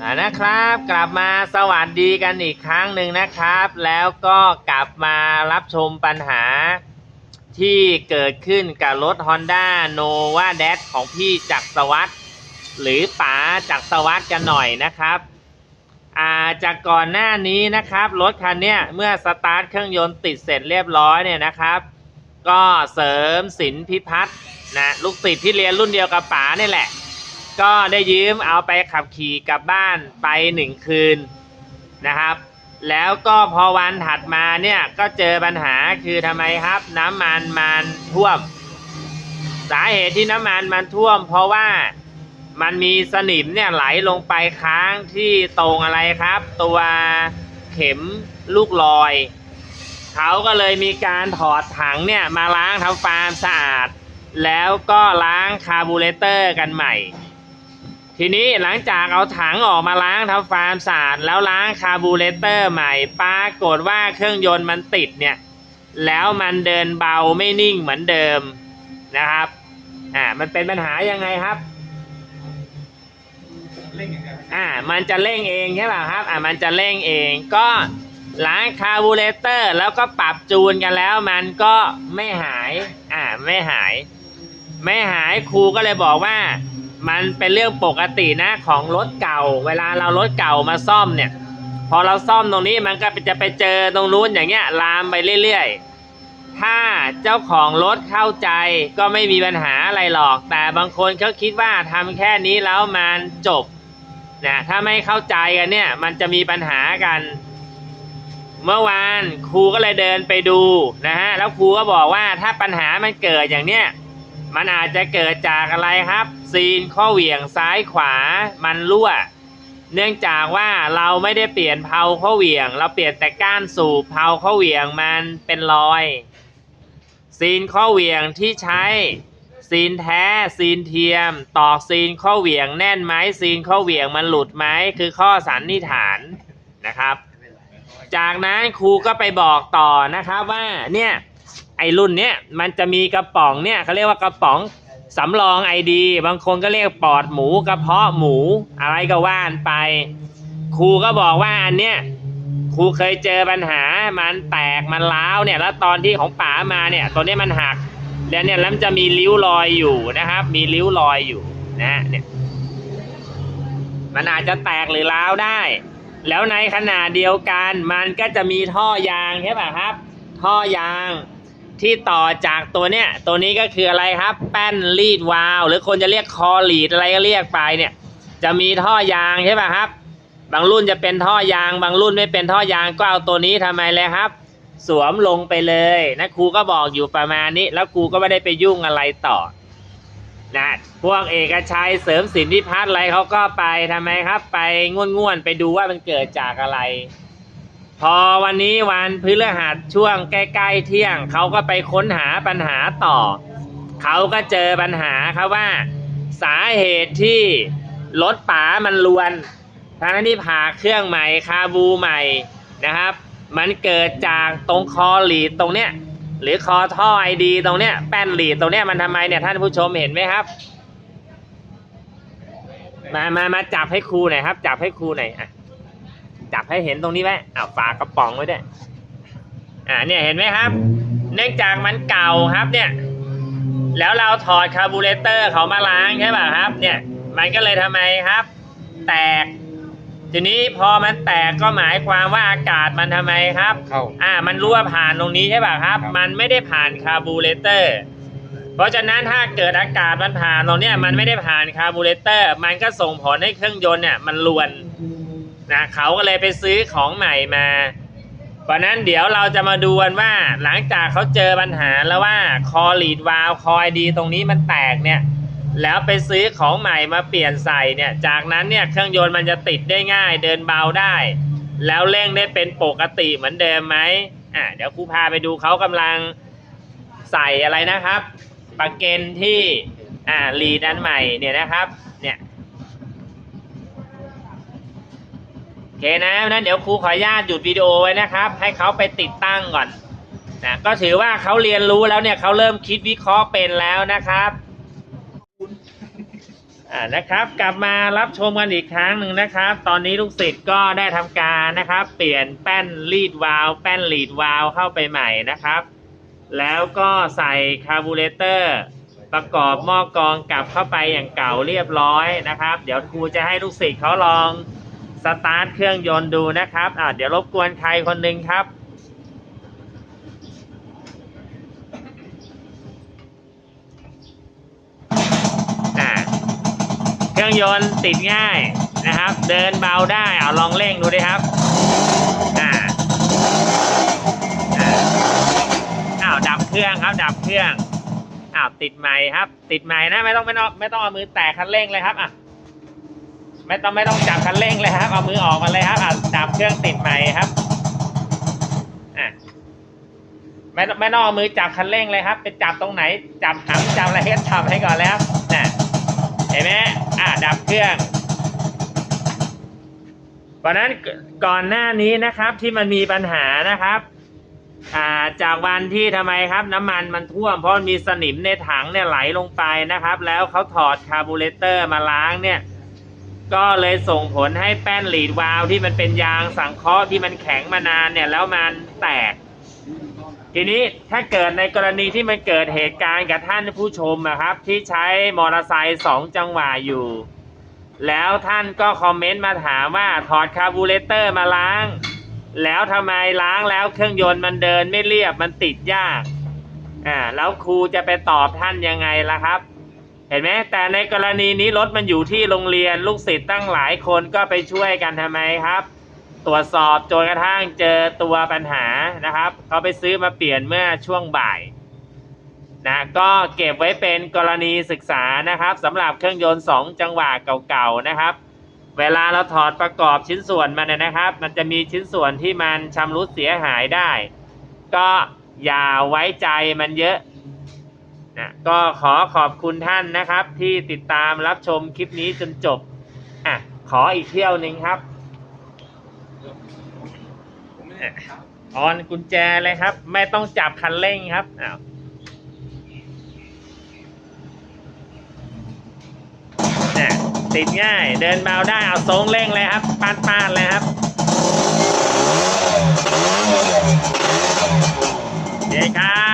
อ่านะครับ กลับมาสวัสดีกันอีกครั้งหนึ่งนะครับ แล้วก็กลับมารับชมปัญหาที่เกิดขึ้นกับรถ Honda Nova d a s ของพี่จักรสวัสด์หรือป๋าจักรสวัสด์กันหน่อยนะครับอาจากก่อนหน้านี้นะครับ รถคันเนี้ยเมื่อสตาร์ทเครื่องยนต์ติดเสร็จเรียบร้อยเนี่ยนะครับ ก็เสริมสินพิพัฒน์นะลูกศิษย์ที่เรียนรุ่นเดียวกับป๋านี่แหละ ก็ได้ยืมเอาไปขับขี่กลับบ้านไปหนึ่งคืนนะครับ แล้วก็พอวันถัดมาเนี่ยก็เจอปัญหาคือทำไมครับ น้ำมันมันท่วม สาเหตุที่น้ำมันมันท่วม เพราะว่ามันมีสนิมเนี่ยไหลลงไปค้างที่ตรงอะไรครับ ตัวเข็มลูกลอย เขาก็เลยมีการถอดถังเนี่ยมาล้างทำความสะอาด แล้วก็ล้างคาร์บูเรเตอร์กันใหม่ ทีนี้หลังจากเอาถังออกมาล้างทำความสะอาดแล้วล้างคาร์บูเรเตอร์ใหม่ปรากฏว่าเครื่องยนต์มันติดเนี่ยแล้วมันเดินเบาไม่นิ่งเหมือนเดิมนะครับอ่ามันเป็นปัญหายังไงครับอ่ามันจะเร่งเองใช่ป่ะครับอ่ามันจะเร่งเองก็ล้างคาร์บูเรเตอร์แล้วก็ปรับจูนกันแล้วมันก็ไม่หายอ่าไม่หาย ไม่หายครูก็เลยบอกว่า มันเป็นเรื่องปกตินะของรถเก่า เวลาเรารถเก่ามาซ่อมเนี่ย พอเราซ่อมตรงนี้มันก็จะไปเจอตรงนู้นอย่างเงี้ยลามไปเรื่อยๆ ถ้าเจ้าของรถเข้าใจก็ไม่มีปัญหาอะไรหรอก แต่บางคนเขาคิดว่าทำแค่นี้แล้วมันจบนะถ้าไม่เข้าใจกันเนี่ย มันจะมีปัญหากัน เมื่อวานครูก็เลยเดินไปดูนะฮะแล้วครูก็บอกว่าถ้าปัญหามันเกิดอย่างเนี้ยมันอาจจะเกิดจากอะไรครับ ซีนข้อเหวี่ยงซ้ายขวามันรั่ว เนื่องจากว่าเราไม่ได้เปลี่ยนเพลาข้อเหวี่ยง เราเปลี่ยนแต่ก้านสูบเพลาข้อเหวี่ยงมันเป็นรอย ซีนข้อเหวี่ยงที่ใช้ ซีนแท้ซีนเทียม ตอกซีนข้อเหวี่ยงแน่นไหมซีนข้อเหวี่ยงมันหลุดไหมคือข้อสันนิษฐานนะครับจากนั้นครูก็ไปบอกต่อนะครับว่าเนี่ยไอรุ่นเนี้ยมันจะมีกระป๋องเนี่ยเขาเรียกว่ากระป๋อง สำรองไอดี บางคนก็เรียกปอดหมูกระเพาะหมูอะไรก็ว่านไป ครูก็บอกว่าอันเนี้ยครูเคยเจอปัญหามันแตกมันร้าวเนี่ย แล้วตอนที่ของป๋ามาเนี่ยตัวเนี้ยมันหักแล้วเนี่ยแล้วมันจะมีริ้วรอยอยู่นะครับ มีริ้วรอยอยู่นะเนี่ยมันอาจจะแตกหรือร้าวได้ แล้วในขณะเดียวกันมันก็จะมีท่อยางใช่ป่ะครับ ท่อยาง ที่ต่อจากตัวเนี้ยตัวนี้ก็คืออะไรครับ แป้นรีดวาล์วหรือคนจะเรียกคอลีดอะไรก็เรียกไปเนี่ย จะมีท่อยางใช่ป่ะครับ บางรุ่นจะเป็นท่อยาง บางรุ่นไม่เป็นท่อยางก็เอาตัวนี้ทำไมเลยครับ สวมลงไปเลยนะครูก็บอกอยู่ประมาณนี้ แล้วครูก็ไม่ได้ไปยุ่งอะไรต่อนะพวกเอกชัยเสริมสินพิพัฒน์อะไรเขาก็ไปทำไมครับ ไปง่วนๆไปดูว่ามันเกิดจากอะไร พอวันนี้วันพฤหัสช่วงใกล้ๆเที่ยงเขาก็ไปค้นหาปัญหาต่อ เขาก็เจอปัญหาครับว่า สาเหตุที่รถป๋ามันลวนทั้งที่ผ่าเครื่องใหม่คาบูใหม่นะครับ มันเกิดจากตรงคอหลีดตรงเนี้ยหรือคอท่อไอดีตรงเนี้ยแป้นหลีดตรงเนี้ยมันทำไมเนี่ยท่านผู้ชมเห็นไหมครับ มามามาจับให้ครูหน่อยครับ จับให้ครูหน่อยอะ จับให้เห็นตรงนี้ไว้อ่าฝากระป๋องไว้ด้วยอ่าเนี่ยเห็นไหมครับ เนื่องจากมันเก่าครับเนี่ย แล้วเราถอดคาร์บูเรเตอร์เขามาล้างใช่ป่ะครับ เนี่ย มันก็เลยทำไมครับ แตก ทีนี้พอมันแตกก็หมายความว่าอากาศมันทำไมครับเข้าอ่า มันรั่วผ่านตรงนี้ใช่ป่ะครับครับมันไม่ได้ผ่านคาร์บูเรเตอร์ เพราะฉะนั้นถ้าเกิดอากาศมันผ่านตรงเนี้ยมันไม่ได้ผ่านคาร์บูเรเตอร์ มันก็ส่งผลให้เครื่องยนต์เนี่ยมันรวน นะเขาก็เลยไปซื้อของใหม่มา เพราะนั้นเดี๋ยวเราจะมาดูกันว่าหลังจากเขาเจอปัญหาแล้วว่าคอลีดวาลคอยดีตรงนี้มันแตกเนี่ยแล้วไปซื้อของใหม่มาเปลี่ยนใส่เนี่ย จากนั้นเนี่ยเครื่องยนต์มันจะติดได้ง่าย เดินเบาได้ แล้วเร่งได้เป็นปกติเหมือนเดิมไหมอ่าเดี๋ยวครูพาไปดูเขากำลังใส่อะไรนะครับปากเกนที่อ่าลีดอันใหม่เนี่ยนะครับ เนี่ยโอ เคนะนั้นเดี๋ยวครูขออนุญาตหยุดวิดีโอไว้นะครับ ให้เขาไปติดตั้งก่อนนะก็ถือว่าเขาเรียนรู้แล้วเนี่ยเขาเริ่มคิดวิเคราะห์เป็นแล้วนะครับอ่านะครับ กลับมารับชมกันอีกครั้งหนึ่งนะครับ ตอนนี้ลูกศิษย์ก็ได้ทำการนะครับ เปลี่ยนแป้นลีดวาล์วแป้นลีดวาล์วเข้าไปใหม่นะครับ แล้วก็ใส่คาร์บูเรเตอร์ประกอบหม้อกรองกลับเข้าไปอย่างเก่าเรียบร้อยนะครับ เดี๋ยวครูจะให้ลูกศิษย์เขาลอง สตาร์ทเครื่องยนต์ดูนะครับอ่าเดี๋ยวรบกวนใครคนหนึ่งครับ เครื่องยนต์ติดง่ายนะครับ เดินเบาได้เอาลองเร่งดูดิครับอ่าอ้าวดับเครื่องครับดับเครื่องอ้าวติดใหม่ครับ ติดใหม่นะไม่ต้องไม่ต้องไม่ต้องเอามือแตะคันเร่งเลยครับอะ ไม่ต้องไม่ต้องจับคันเร่งเลยครับ เอามือออกมาเลยครับอะดับเครื่องติดใหม่ครับอะไม่ไม่ต้องเอามือจับคันเร่งเลยครับ ไปจับตรงไหน จับหำจับอะไรก็จับให้ก่อนแล้วน่ะเห็นไหมอะดับเครื่องเพราะนั้นก่อนหน้านี้นะครับที่มันมีปัญหานะครับอ่าจากวันที่ทำไมครับน้ำมันมันท่วมเพราะมันมีสนิมในถังเนี่ยไหลลงไปนะครับ แล้วเขาถอดคาร์บูเรเตอร์มาล้างเนี่ย ก็เลยส่งผลให้แป้นหลีดวาล์วที่มันเป็นยางสังเคราะห์ที่มันแข็งมานานเนี่ยแล้วมันแตก ทีนี้ถ้าเกิดในกรณีที่มันเกิดเหตุการณ์กับท่านผู้ชมอะครับ ที่ใช้มอเตอร์ไซค์สองจังหวะอยู่ แล้วท่านก็คอมเมนต์มาถามว่าถอดคาร์บูเรเตอร์มาล้าง แล้วทำไมล้างแล้วเครื่องยนต์มันเดินไม่เรียบมันติดยากอ่าแล้วครูจะไปตอบท่านยังไงล่ะครับ ห็นไหมแต่ในกรณีนี้รถมันอยู่ที่โรงเรียนลูกศิษย์ตั้งหลายคนก็ไปช่วยกันทำไมครับ ตรวจสอบจนกระทั่งเจอตัวปัญหานะครับเขาไปซื้อมาเปลี่ยนเมื่อช่วงบ่ายนะก็เก็บไว้เป็นกรณีศึกษานะครับสำหรับเครื่องยนต์สองจังหวะเก่าๆนะครับ เวลาเราถอดประกอบชิ้นส่วนมันเนยนะครับ มันจะมีชิ้นส่วนที่มันชำรุดเสียหายได้ ก็อย่าไว้ใจมันเยอะ นะก็ขอขอบคุณท่านนะครับ ที่ติดตามรับชมคลิปนี้จนจบอะขออีกเที่ยวหนึ่งครับออนกุญแจเลยครับ ไม่ต้องจับคันเร่งครับอ้าวนี่ยติดง่ายเดินเบาได้เอาทรงเร่งเลยครับปานปานๆเลยครับโอเคครับ